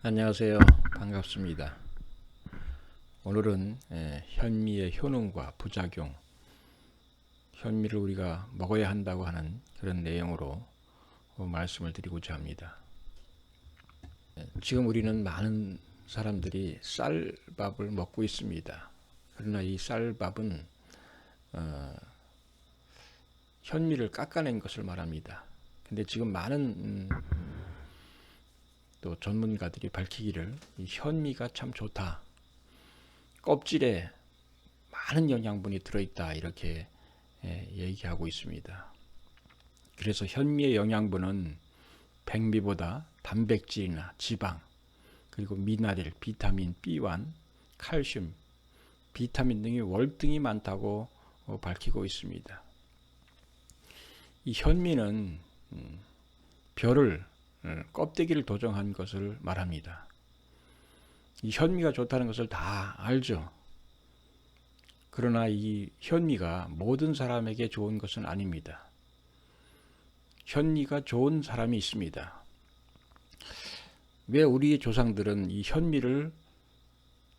안녕하세요. 반갑습니다. 오늘은 에, 현미의 효능과 부작용, 현미를 우리가 먹어야 한다고 하는 그런 내용으로 어, 말씀을 드리고자 합니다. 에, 지금 우리는 많은 사람들이 쌀밥을 먹고 있습니다. 그러나 이 쌀밥은 어, 현미를 깎아낸 것을 말합니다. 근데 지금 많은 음, 또 전문가들이 밝히기를 이 현미가 참 좋다. 껍질에 많은 영양분이 들어있다 이렇게 예, 얘기하고 있습니다. 그래서 현미의 영양분은 백미보다 단백질이나 지방 그리고 미나릴, 비타민 B1, 칼슘, 비타민 등이 월등히 많다고 어, 밝히고 있습니다. 이 현미는 음, 별을 어, 껍데기를 도정한 것을 말합니다. 이 현미가 좋다는 것을 다 알죠. 그러나 이 현미가 모든 사람에게 좋은 것은 아닙니다. 현미가 좋은 사람이 있습니다. 왜 우리 조상들은 이 현미를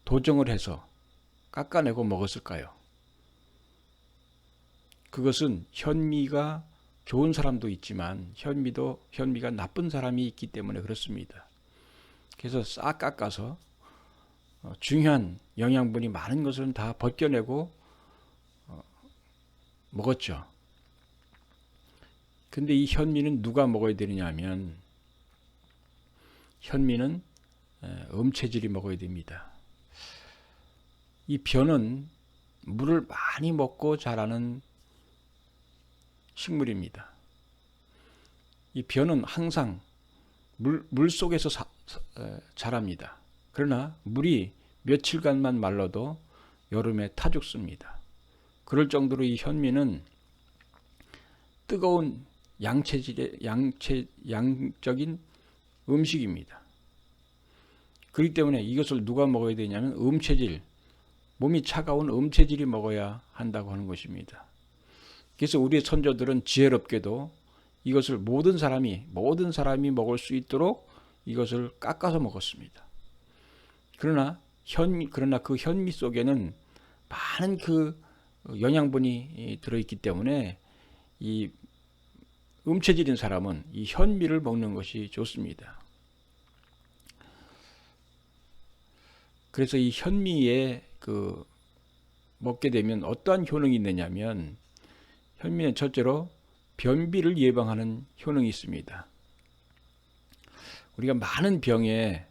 도정을 해서 깎아내고 먹었을까요? 그것은 현미가 좋은 사람도 있지만 현미도 현미가 나쁜 사람이 있기 때문에 그렇습니다. 그래서 싹 깎아서 어, 중요한 영양분이 많은 것은 다 벗겨내고 어, 먹었죠. 근데 이 현미는 누가 먹어야 되느냐 하면 현미는 음체질이 먹어야 됩니다. 이 변은 물을 많이 먹고 자라는 식물입니다. 이 벼는 항상 물, 물 속에서 사, 에, 자랍니다. 그러나 물이 며칠간만 말라도 여름에 타 죽습니다. 그럴 정도로 이 현미는 뜨거운 양체질의 양체 양적인 음식입니다. 그렇기 때문에 이것을 누가 먹어야 되냐면 음체질 몸이 차가운 음체질이 먹어야 한다고 하는 것입니다. 그래서 우리의 선조들은 지혜롭게도 이것을 모든 사람이 모든 사람이 먹을 수 있도록 이것을 깎아서 먹었습니다. 그러나 현 그러나 그 현미 속에는 많은 그 영양분이 들어있기 때문에 이 음체질인 사람은 이 현미를 먹는 것이 좋습니다. 그래서 이 현미에 그 먹게 되면 어떠한 효능이 있느냐면 현미는 첫째로 변비를 예방하는 효능이 있습니다. 우리가 많은 병의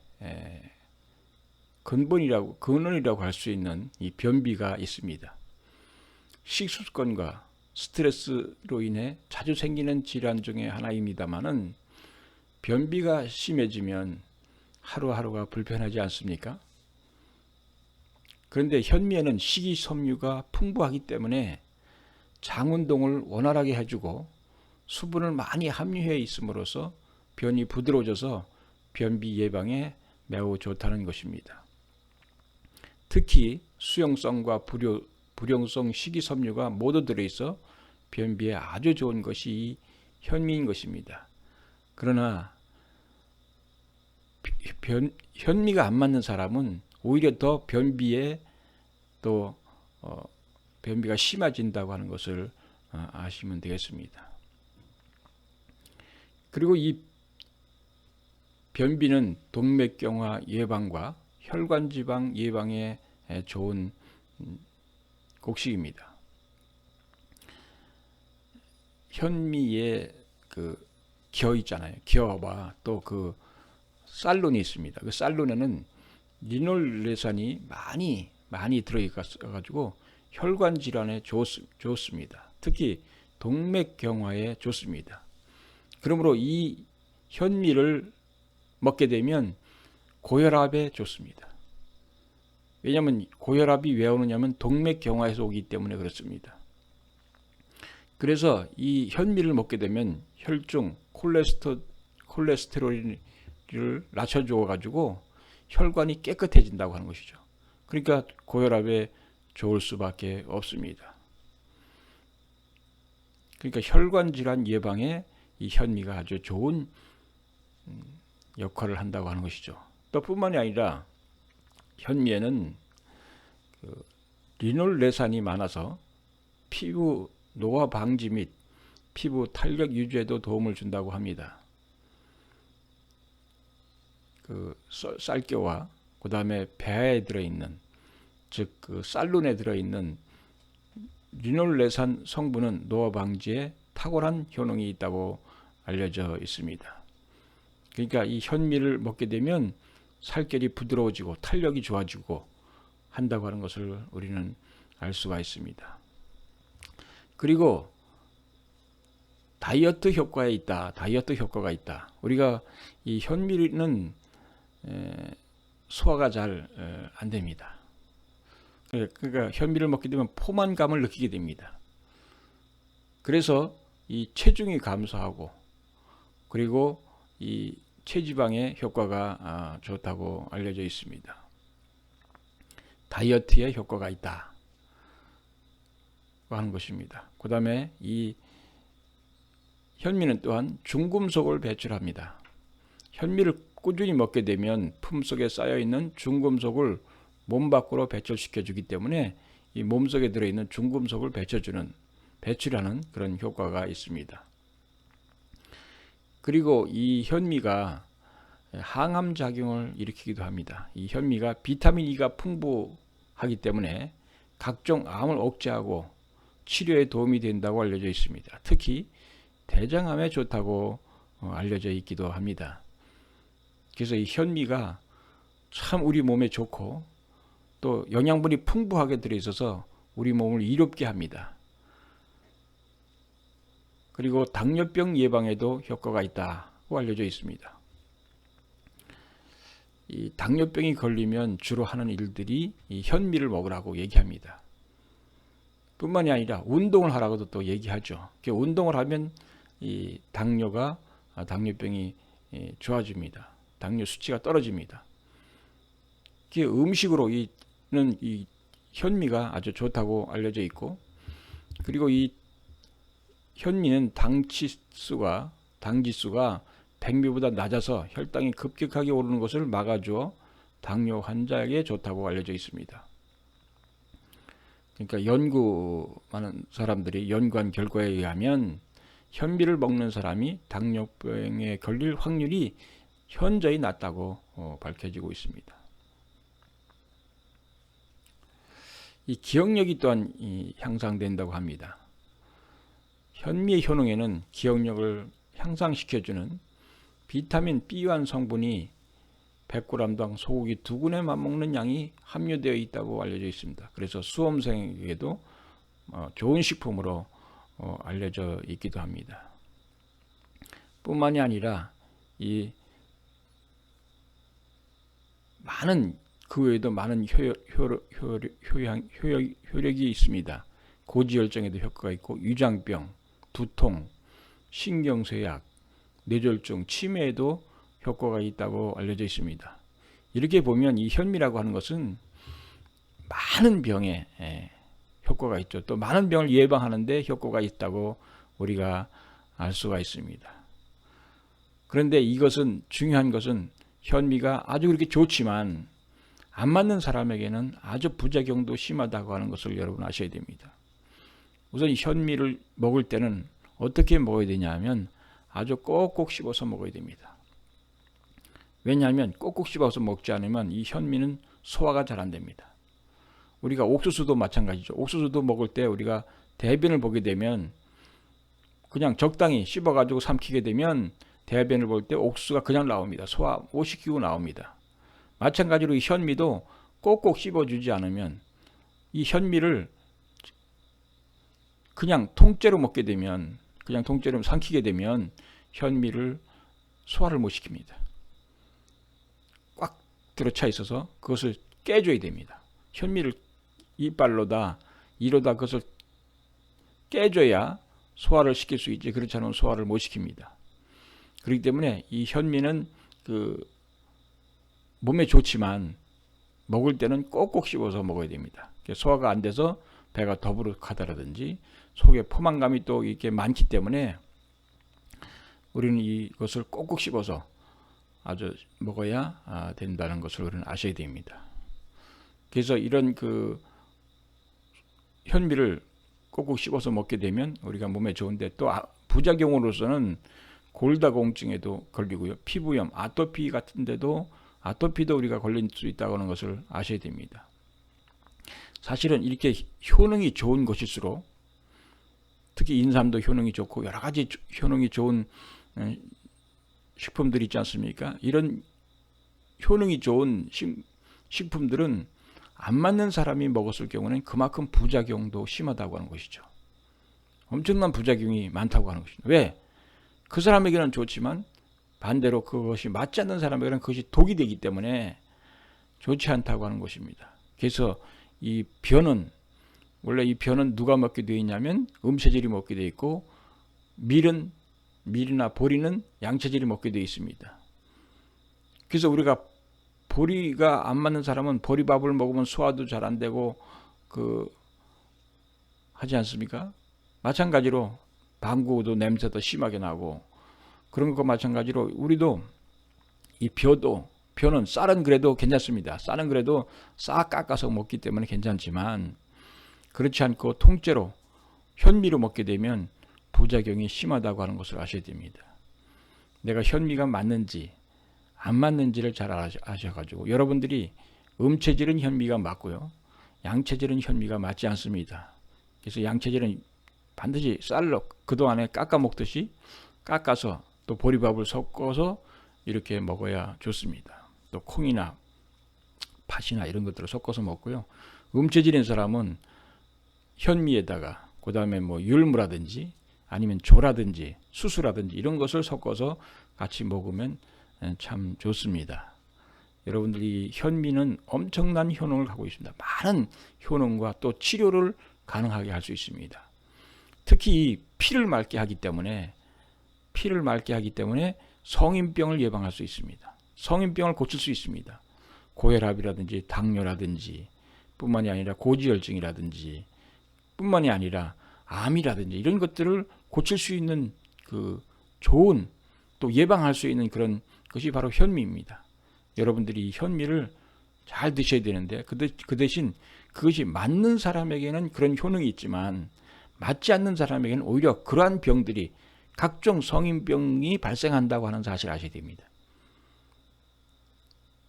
근본이라고 근원이라고 할 수 있는 이 변비가 있습니다. 식습관과 스트레스로 인해 자주 생기는 질환 중에 하나입니다만은 변비가 심해지면 하루하루가 불편하지 않습니까? 그런데 현미에는 식이섬유가 풍부하기 때문에 장 운동을 원활하게 해주고 수분을 많이 함유해 있음으로써 변이 부드러워져서 변비 예방에 매우 좋다는 것입니다. 특히 수용성과 불효, 불용성 식이섬유가 모두 들어있어 변비에 아주 좋은 것이 현미인 것입니다. 그러나 변, 현미가 안 맞는 사람은 오히려 더 변비에 또 어, 변비가 심해진다고 하는 것을 어, 아시면 되겠습니다. 그리고 이 변비는 동맥경화 예방과 혈관지방 예방에 좋은 음, 곡식입니다. 현미의 그겨 있잖아요. 겨와 또그 쌀론이 있습니다. 그 쌀론에는 리놀레산이 많이 많이 들어가가지고 혈관 질환에 좋, 좋습니다. 특히 동맥경화에 좋습니다. 그러므로 이 현미를 먹게 되면 고혈압에 좋습니다. 왜냐하면 고혈압이 왜 오느냐면 동맥경화에서 오기 때문에 그렇습니다. 그래서 이 현미를 먹게 되면 혈중 콜레스테, 콜레스테롤을 낮춰줘 가지고 혈관이 깨끗해진다고 하는 것이죠. 그러니까 고혈압에 좋을 수밖에 없습니다. 그러니까 혈관 질환 예방에 이 현미가 아주 좋은 음, 역할을 한다고 하는 것이죠. 또 뿐만이 아니라 현미에는 그 리놀레산이 많아서 피부 노화 방지 및 피부 탄력 유지에도 도움을 준다고 합니다. 그 쌀- 쌀겨와 그 다음에 배에 들어있는 즉 그 쌀룬에 들어있는 리놀레산 성분은 노화 방지에 탁월한 효능이 있다고 알려져 있습니다. 그러니까 이 현미를 먹게 되면 살결이 부드러워지고 탄력이 좋아지고 한다고 하는 것을 우리는 알 수가 있습니다. 그리고 다이어트 효과에 있다. 다이어트 효과가 있다. 우리가 이 현미는 에, 소화가 잘 안 됩니다. 그- 그러니까 현미를 먹게 되면 포만감을 느끼게 됩니다. 그래서 이 체중이 감소하고 그리고 이 체지방의 효과가 아, 좋다고 알려져 있습니다. 다이어트에 효과가 있다. 하는 것입니다. 그 다음에 이 현미는 또한 중금속을 배출합니다. 현미를 꾸준히 먹게 되면 품 속에 쌓여 있는 중금속을 몸 밖으로 배출시켜 주기 때문에 이 몸속에 들어 있는 중금속을 배쳐주는 배출하는 그런 효과가 있습니다. 그리고 이 현미가 항암 작용을 일으키기도 합니다. 이 현미가 비타민 E가 풍부하기 때문에 각종 암을 억제하고 치료에 도움이 된다고 알려져 있습니다. 특히 대장암에 좋다고 어, 알려져 있기도 합니다. 그래서 이 현미가 참 우리 몸에 좋고 또 영양분이 풍부하게 들어있어서 우리 몸을 이롭게 합니다. 그리고 당뇨병 예방에도 효과가 있다고 알려져 있습니다. 이 당뇨병이 걸리면 주로 하는 일들이 이 현미를 먹으라고 얘기합니다. 뿐만이 아니라 운동을 하라고도 또 얘기하죠. 그 운동을 하면 이 당뇨가 아, 당뇨병이 예, 좋아집니다. 당뇨 수치가 떨어집니다. 그 음식으로 이는 이 현미가 아주 좋다고 알려져 있고 그리고 이 현미는 당치수가 당지수가 100미보다 낮아서 혈당이 급격하게 오르는 것을 막아주어 당뇨 환자에게 좋다고 알려져 있습니다. 그러니까 연구하는 사람들이 연구한 결과에 의하면 현미를 먹는 사람이 당뇨병에 걸릴 확률이 현저히 낮다고 어, 밝혀지고 있습니다. 이 기억력이 또한 이 향상된다고 합니다. 현미의 효능에는 기억력을 향상시켜주는 비타민 B1 성분이 100g당 소고기 두 군에 맞먹는 양이 함유되어 있다고 알려져 있습니다. 그래서 수험생에게도 어, 좋은 식품으로 어, 알려져 있기도 합니다. 뿐만이 아니라 이 많은 그 외에도 많은 효, 효, 효, 효양, 효력, 효력이 있습니다. 고지혈증에도 효과가 있고 위장병, 두통, 신경쇠약, 뇌졸중, 치매에도 효과가 있다고 알려져 있습니다. 이렇게 보면 이 현미라고 하는 것은 많은 병에 예, 효과가 있죠. 또 많은 병을 예방하는데 효과가 있다고 우리가 알 수가 있습니다. 그런데 이것은 중요한 것은 현미가 아주 그렇게 좋지만 안 맞는 사람에게는 아주 부작용도 심하다고 하는 것을 여러분 아셔야 됩니다. 우선 이 현미를 먹을 때는 어떻게 먹어야 되냐면 아주 꼭꼭 씹어서 먹어야 됩니다. 왜냐하면 꼭꼭 씹어서 먹지 않으면 이 현미는 소화가 잘 안 됩니다. 우리가 옥수수도 마찬가지죠. 옥수수도 먹을 때 우리가 대변을 보게 되면 그냥 적당히 씹어가지고 삼키게 되면 대변을 볼 때 옥수수가 그냥 나옵니다. 소화 못 시키고 나옵니다. 마찬가지로 이 현미도 꼭꼭 씹어주지 않으면 이 현미를 그냥 통째로 먹게 되면 그냥 통째로 삼키게 되면 현미를 소화를 못 시킵니다. 꽉 들어차 있어서 그것을 깨줘야 됩니다. 현미를 이빨로다 이로다 그것을 깨줘야 소화를 시킬 수 있지 그렇지 않으면 소화를 못 시킵니다. 그렇기 때문에 이 현미는 그 몸에 좋지만 먹을 때는 꼭꼭 씹어서 먹어야 됩니다. 소화가 안 돼서 배가 더부룩하다라든지 속에 포만감이 또 이렇게 많기 때문에 우리는 이것을 꼭꼭 씹어서 아주 먹어야 아, 된다는 것을 우리는 아셔야 됩니다. 그래서 이런 그 현미를 꼭꼭 씹어서 먹게 되면 우리가 몸에 좋은데 또 아- 부작용으로서는 골다공증에도 걸리고요. 피부염, 아토피 같은 데도 아토피도 우리가 걸릴 수 있다고 하는 것을 아셔야 됩니다. 사실은 이렇게 효능이 좋은 것일수록 특히 인삼도 효능이 좋고 여러 가지 조- 효능이 좋은 어, 식품들 있지 않습니까? 이런 효능이 좋은 식, 식품들은 안 맞는 사람이 먹었을 경우는 그만큼 부작용도 심하다고 하는 것이죠. 엄청난 부작용이 많다고 하는 것입니다. 왜? 그 사람에게는 좋지만 반대로 그것이 맞지 않는 사람에게는 그것이 독이 되기 때문에 좋지 않다고 하는 것입니다. 그래서 이 변은 원래 이 변은 누가 먹게 되어 있냐면 음체질이 먹게 되어 있고 밀은 밀이나 보리는 양체질이 먹게 되어 있습니다. 그래서 우리가 보리가 안 맞는 사람은 보리밥을 먹으면 소화도 잘 안 되고 그 하지 않습니까? 마찬가지로 방구도 냄새도 심하게 나고 그런 것과 마찬가지로 우리도 이 벼도 벼는 쌀은 그래도 괜찮습니다. 쌀은 그래도 싹 깎아서 먹기 때문에 괜찮지만 그렇지 않고 통째로 현미로 먹게 되면 부작용이 심하다고 하는 것을 아셔야 됩니다. 내가 현미가 맞는지 안 맞는지를 잘 아셔- 아셔가지고 여러분들이 음체질은 현미가 맞고요. 양체질은 현미가 맞지 않습니다. 그래서 양체질은 반드시 쌀로 그동안에 깎아 먹듯이 깎아서 또 보리밥을 섞어서 이렇게 먹어야 좋습니다. 또 콩이나 팥이나 이런 것들을 섞어서 먹고요. 음체질인 사람은 현미에다가 그 다음에 뭐 율무라든지 아니면 조라든지 수수라든지 이런 것을 섞어서 같이 먹으면 에, 참 좋습니다. 여러분들 이 현미는 엄청난 효능을 갖고 있습니다. 많은 효능과 또 치료를 가능하게 할 수 있습니다. 특히 이 피를 맑게 하기 때문에 피를 맑게 하기 때문에 성인병을 예방할 수 있습니다. 성인병을 고칠 수 있습니다. 고혈압이라든지 당뇨라든지 뿐만이 아니라 고지혈증이라든지 뿐만이 아니라 암이라든지 이런 것들을 고칠 수 있는 그 좋은 또 예방할 수 있는 그런 것이 바로 현미입니다. 여러분들이 이 현미를 잘 드셔야 되는데 그 대- 그 대신 그것이 맞는 사람에게는 그런 효능이 있지만 맞지 않는 사람에게는 오히려 그러한 병들이 각종 성인병이 발생한다고 하는 사실을 아셔야 됩니다.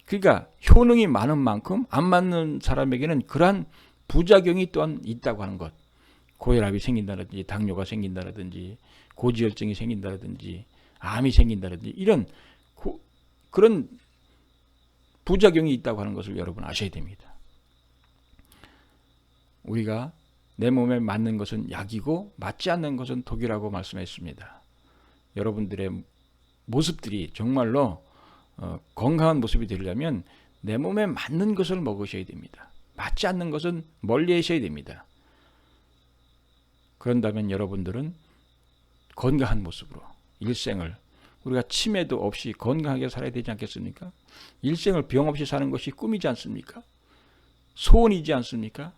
그러니까 효능이 많은 만큼 안 맞는 사람에게는 그러한 부작용이 또한 있다고 하는 것. 고혈압이 생긴다든지 당뇨가 생긴다든지 고지혈증이 생긴다든지 암이 생긴다든지 이런 고- 그런 부작용이 있다고 하는 것을 여러분 아셔야 됩니다. 우리가 내 몸에 맞는 것은 약이고 맞지 않는 것은 독이라고 말씀했습니다. 여러분들의 모습들이 정말로 어, 건강한 모습이 되려면 내 몸에 맞는 것을 먹으셔야 됩니다. 맞지 않는 것은 멀리 하셔야 됩니다. 그런다면 여러분들은 건강한 모습으로 일생을 우리가 치매도 없이 건강하게 살아야 되지 않겠습니까? 일생을 병 없이 사는 것이 꿈이지 않습니까? 소원이지 않습니까?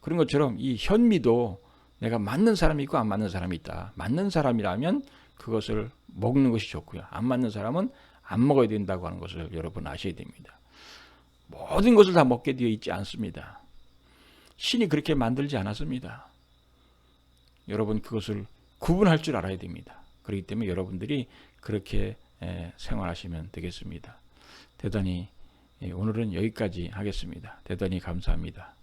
그런 것처럼 이 현미도 내가 맞는 사람이 있고 안 맞는 사람이 있다. 맞는 사람이라면 그것을 먹는 것이 좋고요. 안 맞는 사람은 안 먹어야 된다고 하는 것을 여러분 아셔야 됩니다. 모든 것을 다 먹게 되어 있지 않습니다. 신이 그렇게 만들지 않았습니다. 여러분 그것을 구분할 줄 알아야 됩니다. 그렇기 때문에 여러분들이 그렇게 에, 생활하시면 되겠습니다. 대단히 예, 오늘은 여기까지 하겠습니다. 대단히 감사합니다.